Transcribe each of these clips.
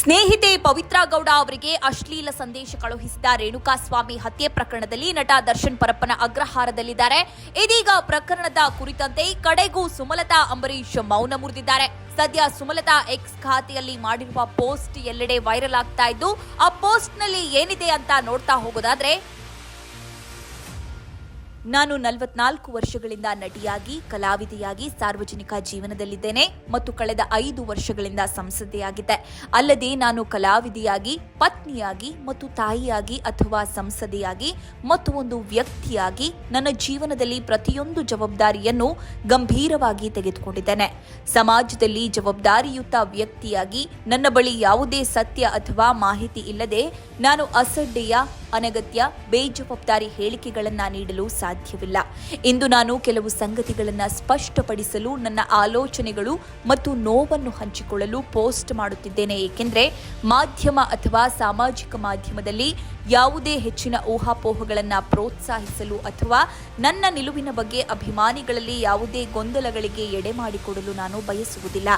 ಸ್ನೇಹಿತೆ ಪವಿತ್ರ ಗೌಡ ಅವರಿಗೆ ಅಶ್ಲೀಲ ಸಂದೇಶ ಕಳುಹಿಸಿದ ರೇಣುಕಾಸ್ವಾಮಿ ಹತ್ಯೆ ಪ್ರಕರಣದಲ್ಲಿ ನಟ ದರ್ಶನ್ ಪರಪ್ಪನ ಅಗ್ರಹಾರದಲ್ಲಿದ್ದಾರೆ. ಇದೀಗ ಪ್ರಕರಣದ ಕುರಿತಂತೆ ಕಡೆಗೂ ಸುಮಲತಾ ಅಂಬರೀಶ್ ಮೌನ ಮುರಿದಿದ್ದಾರೆ. ಸದ್ಯ ಸುಮಲತಾ ಎಕ್ಸ್ ಖಾತೆಯಲ್ಲಿ ಮಾಡಿರುವ ಪೋಸ್ಟ್ ಎಲ್ಲೆಡೆ ವೈರಲ್ ಆಗ್ತಾ ಇದ್ದು, ಆ ಪೋಸ್ಟ್ನಲ್ಲಿ ಏನಿದೆ ಅಂತ ನೋಡ್ತಾ ಹೋಗೋದಾದ್ರೆ ನಾನು ನಲವತ್ನಾಲ್ಕು ವರ್ಷಗಳಿಂದ ನಟಿಯಾಗಿ, ಕಲಾವಿದೆಯಾಗಿ ಸಾರ್ವಜನಿಕ ಜೀವನದಲ್ಲಿದ್ದೇನೆ ಮತ್ತು ಕಳೆದ ಐದು ವರ್ಷಗಳಿಂದ ಸಂಸದೆಯಾಗಿದ್ದೆ. ಅಲ್ಲದೆ ನಾನು ಕಲಾವಿದೆಯಾಗಿ, ಪತ್ನಿಯಾಗಿ ಮತ್ತು ತಾಯಿಯಾಗಿ ಅಥವಾ ಸಂಸದೆಯಾಗಿ ಮತ್ತು ಒಂದು ವ್ಯಕ್ತಿಯಾಗಿ ನನ್ನ ಜೀವನದಲ್ಲಿ ಪ್ರತಿಯೊಂದು ಜವಾಬ್ದಾರಿಯನ್ನು ಗಂಭೀರವಾಗಿ ತೆಗೆದುಕೊಂಡಿದ್ದೇನೆ. ಸಮಾಜದಲ್ಲಿ ಜವಾಬ್ದಾರಿಯುತ ವ್ಯಕ್ತಿಯಾಗಿ ನನ್ನ ಬಳಿ ಯಾವುದೇ ಸತ್ಯ ಅಥವಾ ಮಾಹಿತಿ ಇಲ್ಲದೆ ನಾನು ಅಸಡ್ಡೆಯ, ಅನಗತ್ಯ, ಬೇಜವಾಬ್ದಾರಿ ಹೇಳಿಕೆಗಳನ್ನು ನೀಡಲು ಸಾಧ್ಯವಿಲ್ಲ. ಇಂದು ನಾನು ಕೆಲವು ಸಂಗತಿಗಳನ್ನು ಸ್ಪಷ್ಟಪಡಿಸಲು ನನ್ನ ಆಲೋಚನೆಗಳು ಮತ್ತು ನೋವನ್ನು ಹಂಚಿಕೊಳ್ಳಲು ಪೋಸ್ಟ್ ಮಾಡುತ್ತಿದ್ದೇನೆ. ಏಕೆಂದರೆ ಮಾಧ್ಯಮ ಅಥವಾ ಸಾಮಾಜಿಕ ಮಾಧ್ಯಮದಲ್ಲಿ ಯಾವುದೇ ಹೆಚ್ಚಿನ ಊಹಾಪೋಹಗಳನ್ನು ಪ್ರೋತ್ಸಾಹಿಸಲು ಅಥವಾ ನನ್ನ ನಿಲುವಿನ ಬಗ್ಗೆ ಅಭಿಮಾನಿಗಳಲ್ಲಿ ಯಾವುದೇ ಗೊಂದಲಗಳಿಗೆ ಎಡೆ ಮಾಡಿಕೊಡಲು ನಾನು ಬಯಸುವುದಿಲ್ಲ.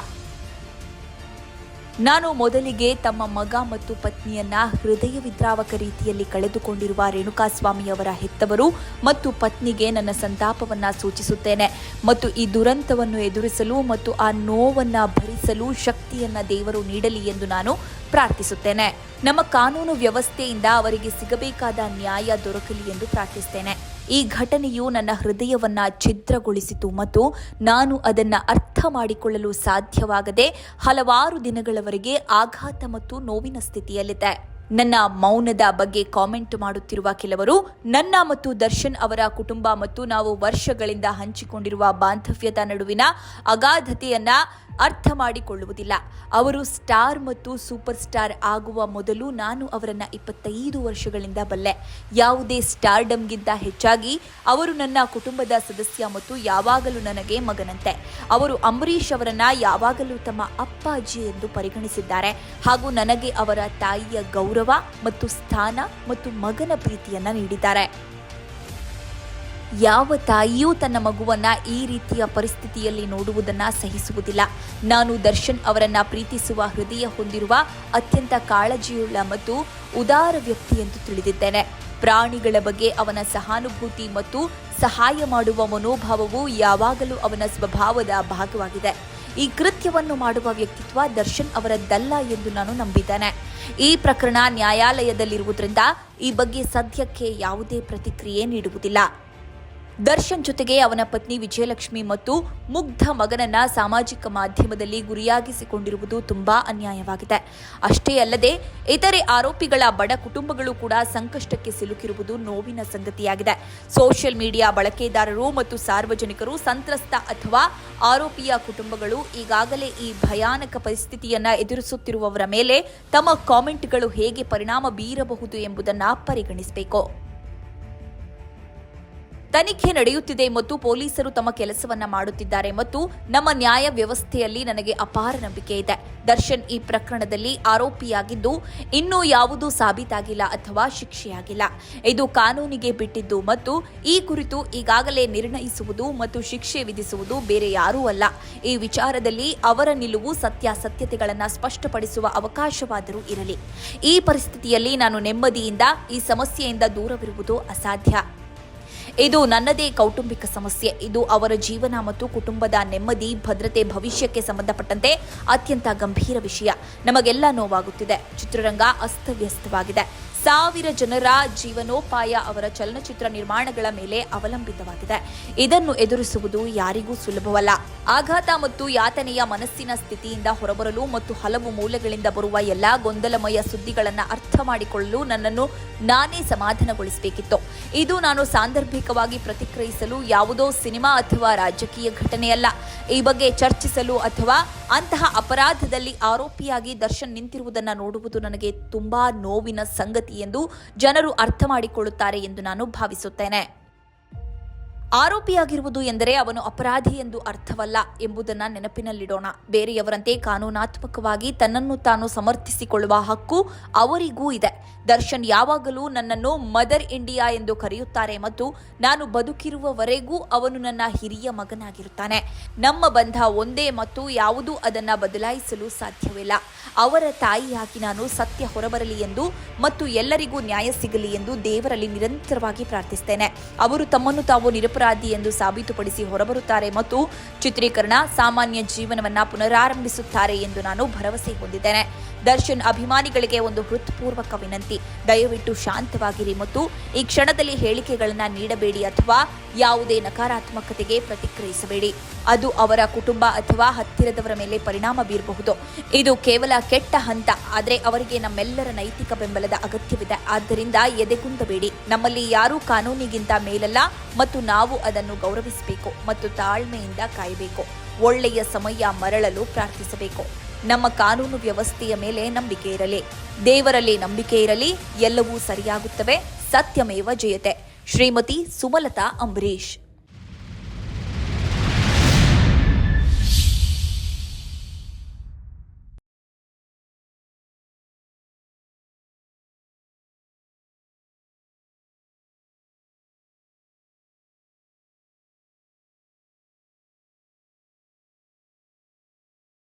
ನಾನು ಮೊದಲಿಗೆ ತಮ್ಮ ಮಗ ಮತ್ತು ಪತ್ನಿಯನ್ನ ಹೃದಯ ವಿದ್ರಾವಕ ರೀತಿಯಲ್ಲಿ ಕಳೆದುಕೊಂಡಿರುವ ರೇಣುಕಾಸ್ವಾಮಿಯವರ ಹೆತ್ತವರು ಮತ್ತು ಪತ್ನಿಗೆ ನನ್ನ ಸಂತಾಪವನ್ನ ಸೂಚಿಸುತ್ತೇನೆ. ಮತ್ತು ಈ ದುರಂತವನ್ನು ಎದುರಿಸಲು ಮತ್ತು ಆ ನೋವನ್ನ ಭರಿಸಲು ಶಕ್ತಿಯನ್ನ ದೇವರು ನೀಡಲಿ ಎಂದು ನಾನು ಪ್ರಾರ್ಥಿಸುತ್ತೇನೆ. ನಮ್ಮ ಕಾನೂನು ವ್ಯವಸ್ಥೆಯಿಂದ ಅವರಿಗೆ ಸಿಗಬೇಕಾದ ನ್ಯಾಯ ದೊರಕಲಿ ಎಂದು ಪ್ರಾರ್ಥಿಸುತ್ತೇನೆ. ಈ ಘಟನೆಯು ನನ್ನ ಹೃದಯವನ್ನ ಛಿದ್ರಗೊಳಿಸಿತು ಮತ್ತು ನಾನು ಅದನ್ನ ಅರ್ಥ ಮಾಡಿಕೊಳ್ಳಲು ಸಾಧ್ಯವಾಗದೆ ಹಲವಾರು ದಿನಗಳವರೆಗೆ ಆಘಾತ ಮತ್ತು ನೋವಿನ ಸ್ಥಿತಿಯಲ್ಲಿದೆ ನನ್ನ ಮೌನದ ಬಗ್ಗೆ ಕಾಮೆಂಟ್ ಮಾಡುತ್ತಿರುವ ಕೆಲವರು, ನನ್ನ ಮತ್ತು ದರ್ಶನ್ ಅವರ ಕುಟುಂಬ ಮತ್ತು ನಾವು ವರ್ಷಗಳಿಂದ ಹಂಚಿಕೊಂಡಿರುವ ಬಾಂಧವ್ಯದ ನಡುವಿನ ಅಗಾಧತೆಯನ್ನ ಅರ್ಥ ಮಾಡಿಕೊಳ್ಳುವುದಿಲ್ಲ. ಅವರು ಸ್ಟಾರ್ ಮತ್ತು ಸೂಪರ್ ಸ್ಟಾರ್ ಆಗುವ ಮೊದಲು ನಾನು ಅವರನ್ನು ಇಪ್ಪತ್ತೈದು ವರ್ಷಗಳಿಂದ ಬಲ್ಲೆ. ಯಾವುದೇ ಸ್ಟಾರ್ಡಮ್ಗಿಂತ ಹೆಚ್ಚಾಗಿ ಅವರು ನನ್ನ ಕುಟುಂಬದ ಸದಸ್ಯ ಮತ್ತು ಯಾವಾಗಲೂ ನನಗೆ ಮಗನಂತೆ. ಅವರು ಅಂಬರೀಷ್ ಅವರನ್ನ ಯಾವಾಗಲೂ ತಮ್ಮ ಅಪ್ಪಾಜಿ ಎಂದು ಪರಿಗಣಿಸಿದ್ದಾರೆ. ಹಾಗೂ ನನಗೆ ಅವರ ತಾಯಿಯ ಗೌರವ ಮತ್ತು ಸ್ಥಾನ ಮತ್ತು ಮಗನ ಪ್ರೀತಿಯನ್ನು ನೀಡಿದ್ದಾರೆ. ಯಾವ ತಾಯಿಯೂ ತನ್ನ ಮಗುವನ್ನ ಈ ರೀತಿಯ ಪರಿಸ್ಥಿತಿಯಲ್ಲಿ ನೋಡುವುದನ್ನ ಸಹಿಸುವುದಿಲ್ಲ. ನಾನು ದರ್ಶನ್ ಅವರನ್ನ ಪ್ರೀತಿಸುವ ಹೃದಯ ಹೊಂದಿರುವ ಅತ್ಯಂತ ಕಾಳಜಿಯುಳ್ಳ ಮತ್ತು ಉದಾರ ವ್ಯಕ್ತಿ ಎಂದು ತಿಳಿದಿದ್ದೇನೆ. ಪ್ರಾಣಿಗಳ ಬಗ್ಗೆ ಅವನ ಸಹಾನುಭೂತಿ ಮತ್ತು ಸಹಾಯ ಮಾಡುವ ಮನೋಭಾವವು ಯಾವಾಗಲೂ ಅವನ ಸ್ವಭಾವದ ಭಾಗವಾಗಿದೆ. ಈ ಕೃತ್ಯವನ್ನು ಮಾಡುವ ವ್ಯಕ್ತಿತ್ವ ದರ್ಶನ್ ಅವರದ್ದಲ್ಲ ಎಂದು ನಾನು ನಂಬಿದ್ದೇನೆ. ಈ ಪ್ರಕರಣ ನ್ಯಾಯಾಲಯದಲ್ಲಿರುವುದರಿಂದ ಈ ಬಗ್ಗೆ ಸದ್ಯಕ್ಕೆ ಯಾವುದೇ ಪ್ರತಿಕ್ರಿಯೆ ನೀಡುವುದಿಲ್ಲ. ದರ್ಶನ್ ಜೊತೆಗೆ ಅವನ ಪತ್ನಿ ವಿಜಯಲಕ್ಷ್ಮಿ ಮತ್ತು ಮುಗ್ಧ ಮಗನನ್ನ ಸಾಮಾಜಿಕ ಮಾಧ್ಯಮದಲ್ಲಿ ಗುರಿಯಾಗಿಸಿಕೊಂಡಿರುವುದು ತುಂಬಾ ಅನ್ಯಾಯವಾಗಿದೆ. ಅಷ್ಟೇ ಅಲ್ಲದೆ, ಇತರೆ ಆರೋಪಿಗಳ ಬಡ ಕುಟುಂಬಗಳು ಕೂಡ ಸಂಕಷ್ಟಕ್ಕೆ ಸಿಲುಕಿರುವುದು ನೋವಿನ ಸಂಗತಿಯಾಗಿದೆ. ಸೋಷಿಯಲ್ ಮೀಡಿಯಾ ಬಳಕೆದಾರರು ಮತ್ತು ಸಾರ್ವಜನಿಕರು ಸಂತ್ರಸ್ತ ಅಥವಾ ಆರೋಪಿಯ ಕುಟುಂಬಗಳು ಈಗಾಗಲೇ ಈ ಭಯಾನಕ ಪರಿಸ್ಥಿತಿಯನ್ನ ಎದುರಿಸುತ್ತಿರುವವರ ಮೇಲೆ ತಮ್ಮ ಕಾಮೆಂಟ್ಗಳು ಹೇಗೆ ಪರಿಣಾಮ ಬೀರಬಹುದು ಎಂಬುದನ್ನು ಪರಿಗಣಿಸಬೇಕು. ತನಿಖೆ ನಡೆಯುತ್ತಿದೆ ಮತ್ತು ಪೊಲೀಸರು ತಮ್ಮ ಕೆಲಸವನ್ನ ಮಾಡುತ್ತಿದ್ದಾರೆ ಮತ್ತು ನಮ್ಮ ನ್ಯಾಯ ವ್ಯವಸ್ಥೆಯಲ್ಲಿ ನನಗೆ ಅಪಾರ ನಂಬಿಕೆ ಇದೆ. ದರ್ಶನ್ ಈ ಪ್ರಕರಣದಲ್ಲಿ ಆರೋಪಿಯಾಗಿದ್ದು ಇನ್ನೂ ಯಾವುದೂ ಸಾಬೀತಾಗಿಲ್ಲ ಅಥವಾ ಶಿಕ್ಷೆಯಾಗಿಲ್ಲ. ಇದು ಕಾನೂನಿಗೆ ಬಿಟ್ಟಿದ್ದು ಮತ್ತು ಈ ಕುರಿತು ಈಗಾಗಲೇ ನಿರ್ಣಯಿಸುವುದು ಮತ್ತು ಶಿಕ್ಷೆ ವಿಧಿಸುವುದು ಬೇರೆ ಯಾರೂ ಅಲ್ಲ. ಈ ವಿಚಾರದಲ್ಲಿ ಅವರ ನಿಲುವು ಸತ್ಯಾಸತ್ಯತೆಗಳನ್ನು ಸ್ಪಷ್ಟಪಡಿಸುವ ಅವಕಾಶವಾದರೂ ಇರಲಿ. ಈ ಪರಿಸ್ಥಿತಿಯಲ್ಲಿ ನಾನು ನೆಮ್ಮದಿಯಿಂದ, ಈ ಸಮಸ್ಯೆಯಿಂದ ದೂರವಿರುವುದು ಅಸಾಧ್ಯ. ಇದು ನನ್ನದೇ ಕೌಟುಂಬಿಕ ಸಮಸ್ಯೆ. ಇದು ಅವರ ಜೀವನ ಮತ್ತು ಕುಟುಂಬದ ನೆಮ್ಮದಿ, ಭದ್ರತೆ, ಭವಿಷ್ಯಕ್ಕೆ ಸಂಬಂಧಪಟ್ಟಂತೆ ಅತ್ಯಂತ ಗಂಭೀರ ವಿಷಯ. ನಮಗೆಲ್ಲ ನೋವಾಗುತ್ತಿದೆ. ಚಿತ್ರರಂಗ ಅಸ್ತವ್ಯಸ್ತವಾಗಿದೆ. ಸಾವಿರ ಜನರ ಜೀವನೋಪಾಯ ಅವರ ಚಲನಚಿತ್ರ ನಿರ್ಮಾಣಗಳ ಮೇಲೆ ಅವಲಂಬಿತವಾಗಿದೆ. ಇದನ್ನು ಎದುರಿಸುವುದು ಯಾರಿಗೂ ಸುಲಭವಲ್ಲ. ಆಘಾತ ಮತ್ತು ಯಾತನೆಯ ಮನಸ್ಸಿನ ಸ್ಥಿತಿಯಿಂದ ಹೊರಬರಲು ಮತ್ತು ಹಲವು ಮೂಲಗಳಿಂದ ಬರುವ ಎಲ್ಲಾ ಗೊಂದಲಮಯ ಸುದ್ದಿಗಳನ್ನು ಅರ್ಥ ಮಾಡಿಕೊಳ್ಳಲು ನನ್ನನ್ನು ನಾನೇ ಸಮಾಧಾನಗೊಳಿಸಬೇಕಿತ್ತು. ಇದು ನಾನು ಸಾಂದರ್ಭಿಕವಾಗಿ ಪ್ರತಿಕ್ರಿಯಿಸಲು ಯಾವುದೋ ಸಿನಿಮಾ ಅಥವಾ ರಾಜಕೀಯ ಘಟನೆಯಲ್ಲ. ಈ ಬಗ್ಗೆ ಚರ್ಚಿಸಲು ಅಥವಾ ಅಂತಹ ಅಪರಾಧದಲ್ಲಿ ಆರೋಪಿಯಾಗಿ ದರ್ಶನ್ ನಿಂತಿರುವುದನ್ನು ನೋಡುವುದು ನನಗೆ ತುಂಬಾ ನೋವಿನ ಸಂಗತಿ ಎಂದು ಜನರು ಅರ್ಥ ಮಾಡಿಕೊಳ್ಳುತ್ತಾರೆ ಎಂದು ನಾನು ಭಾವಿಸುತ್ತೇನೆ. ಆರೋಪಿಯಾಗಿರುವುದು ಎಂದರೆ ಅವನು ಅಪರಾಧಿ ಎಂದು ಅರ್ಥವಲ್ಲ ಎಂಬುದನ್ನು ನೆನಪಿನಲ್ಲಿಡೋಣ. ಬೇರೆಯವರಂತೆ ಕಾನೂನಾತ್ಮಕವಾಗಿ ತನ್ನನ್ನು ತಾನು ಸಮರ್ಥಿಸಿಕೊಳ್ಳುವ ಹಕ್ಕು ಅವರಿಗೂ ಇದೆ. ದರ್ಶನ್ ಯಾವಾಗಲೂ ನನ್ನನ್ನು ಮದರ್ ಇಂಡಿಯಾ ಎಂದು ಕರೆಯುತ್ತಾರೆ ಮತ್ತು ನಾನು ಬದುಕಿರುವವರೆಗೂ ಅವನು ನನ್ನ ಹಿರಿಯ ಮಗನಾಗಿರುತ್ತಾನೆ. ನಮ್ಮ ಬಂಧ ಒಂದೇ ಮತ್ತು ಯಾವುದೂ ಅದನ್ನು ಬದಲಾಯಿಸಲು ಸಾಧ್ಯವಿಲ್ಲ. ಅವರ ತಾಯಿಯಾಗಿ ನಾನು ಸತ್ಯ ಹೊರಬರಲಿ ಎಂದು ಮತ್ತು ಎಲ್ಲರಿಗೂ ನ್ಯಾಯ ಸಿಗಲಿ ಎಂದು ದೇವರಲ್ಲಿ ನಿರಂತರವಾಗಿ ಪ್ರಾರ್ಥಿಸ್ತೇನೆ. ಅವರು ತಮ್ಮನ್ನು ತಾವು ನಿರಪರಾಧಿ ಎಂದು ಸಾಬೀತುಪಡಿಸಿ ಹೊರಬರುತ್ತಾರೆ ಮತ್ತು ಚಿತ್ರೀಕರಣ ಸಾಮಾನ್ಯ ಜೀವನವನ್ನ ಪುನರಾರಂಭಿಸುತ್ತಾರೆ ಎಂದು ನಾನು ಭರವಸೆ ಹೊಂದಿದ್ದೇನೆ. ದರ್ಶನ್ ಅಭಿಮಾನಿಗಳಿಗೆ ಒಂದು ಹೃತ್ಪೂರ್ವಕ ವಿನಂತಿ. ದಯವಿಟ್ಟು ಶಾಂತವಾಗಿರಿ ಮತ್ತು ಈ ಕ್ಷಣದಲ್ಲಿ ಹೇಳಿಕೆಗಳನ್ನು ನೀಡಬೇಡಿ ಅಥವಾ ಯಾವುದೇ ನಕಾರಾತ್ಮಕತೆಗೆ ಪ್ರತಿಕ್ರಿಯಿಸಬೇಡಿ. ಅದು ಅವರ ಕುಟುಂಬ ಅಥವಾ ಹತ್ತಿರದವರ ಮೇಲೆ ಪರಿಣಾಮ ಬೀರಬಹುದು. ಇದು ಕೇವಲ ಕೆಟ್ಟ ಹಂತ, ಆದರೆ ಅವರಿಗೆ ನಮ್ಮೆಲ್ಲರ ನೈತಿಕ ಬೆಂಬಲದ ಅಗತ್ಯವಿದೆ. ಆದ್ದರಿಂದ ಎದೆಗುಂದಬೇಡಿ ನಮ್ಮಲ್ಲಿ ಯಾರೂ ಕಾನೂನಿಗಿಂತ ಮೇಲಲ್ಲ ಮತ್ತು ನಾವು ಅದನ್ನು ಗೌರವಿಸಬೇಕು ಮತ್ತು ತಾಳ್ಮೆಯಿಂದ ಕಾಯಬೇಕು. ಒಳ್ಳೆಯ ಸಮಯ ಮರಳಲು ಪ್ರಾರ್ಥಿಸಬೇಕು. ನಮ್ಮ ಕಾನೂನು ವ್ಯವಸ್ಥೆಯ ಮೇಲೆ ನಂಬಿಕೆ ಇರಲಿ. ದೇವರಲ್ಲಿ ನಂಬಿಕೆ ಇರಲಿ, ಎಲ್ಲವೂ ಸರಿಯಾಗುತ್ತವೆ, ಸತ್ಯಮೇವ ಜಯತೆ. ಶ್ರೀಮತಿ ಸುಮಲತಾ ಅಂಬರೀಶ್